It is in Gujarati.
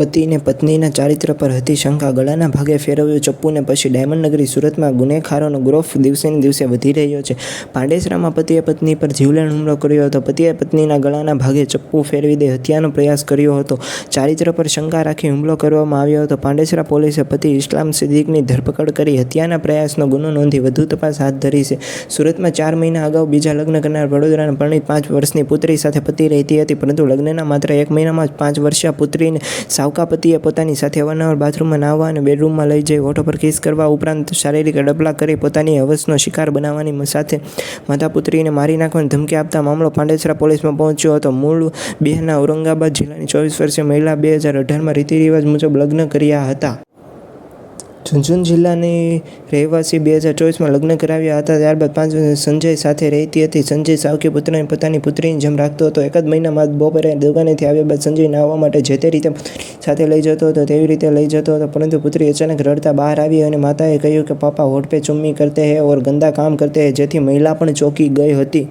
પતિને પત્નીના ચારિત્ર પર હતી શંકા. ગળાના ભાગે ફેરવ્યું ચપ્પુને પછી ડાયમંડ નગરી સુરતમાં ગુનેખારોનો ગ્રોફ દિવસેને દિવસે વધી રહ્યો છે. પાંડેસરામાં પતિએ પત્ની પર જીવલેણ હુમલો કર્યો હતો. પતિએ પત્નીના ગળાના ભાગે ચપ્પુ ફેરવી દે હત્યાનો પ્રયાસ કર્યો હતો. ચારિત્ર પર શંકા રાખી હુમલો કરવામાં આવ્યો હતો. પાંડેસરા પોલીસે પતિ ઇસ્લામ સિદ્દીકની ધરપકડ કરી હત્યાના પ્રયાસનો ગુનો નોંધી વધુ તપાસ હાથ ધરી છે. સુરતમાં ચાર મહિના અગાઉ બીજા લગ્ન કરનાર વડોદરાના પરણિત પાંચ વર્ષની પુત્રી સાથે પતિ રહેતી હતી, પરંતુ લગ્નના માત્ર એક મહિનામાં જ પાંચ વર્ષીય પુત્રીને સાવકા પતિએ પોતાની સાથે અવારનવાર બાથરૂમમાં નાહવા અને બેડરૂમમાં લઈ જઈ હોઠો પર કિસ કરવા ઉપરાંત શારીરિક ડબલા કરી પોતાની હવસનો શિકાર બનાવવાની સાથે માતા પુત્રીને મારી નાખવાની ધમકી આપતા મામલો પાંડેસરા પોલીસમાં પહોંચ્યો હતો. મૂળ બિહારના ઔરંગાબાદ જિલ્લાની ચોવીસ વર્ષીય મહિલા બે હજાર અઢારમાં રીતિરિવાજ મુજબ લગ્ન કર્યા હતા. ઝુંઝુન જિલ્લાની રહેવાસી બે હજાર ચોવીસમાં લગ્ન કરાવ્યા હતા. ત્યારબાદ પાંચ સંજય સાથે રહેતી હતી. સંજય સાવકી પુત્રને પોતાની પુત્રીની જેમ રાખતો હતો. એક જ મહિનામાં બપોરે દુકાનેથી આવ્યા બાદ સંજય નાહવા માટે જે તે રીતે સાથે લઈ જતો હતો, તેવી રીતે લઈ જતો હતો. પરંતુ પુત્રી અચાનક રડતા બહાર આવી અને માતાએ કહ્યું કે, પાપા હોઠ પે ચુમ્મી કરતે હે ઓર ગંદા કામ કરતે હે, જેથી મહિલા પણ ચોંકી ગઈ હતી.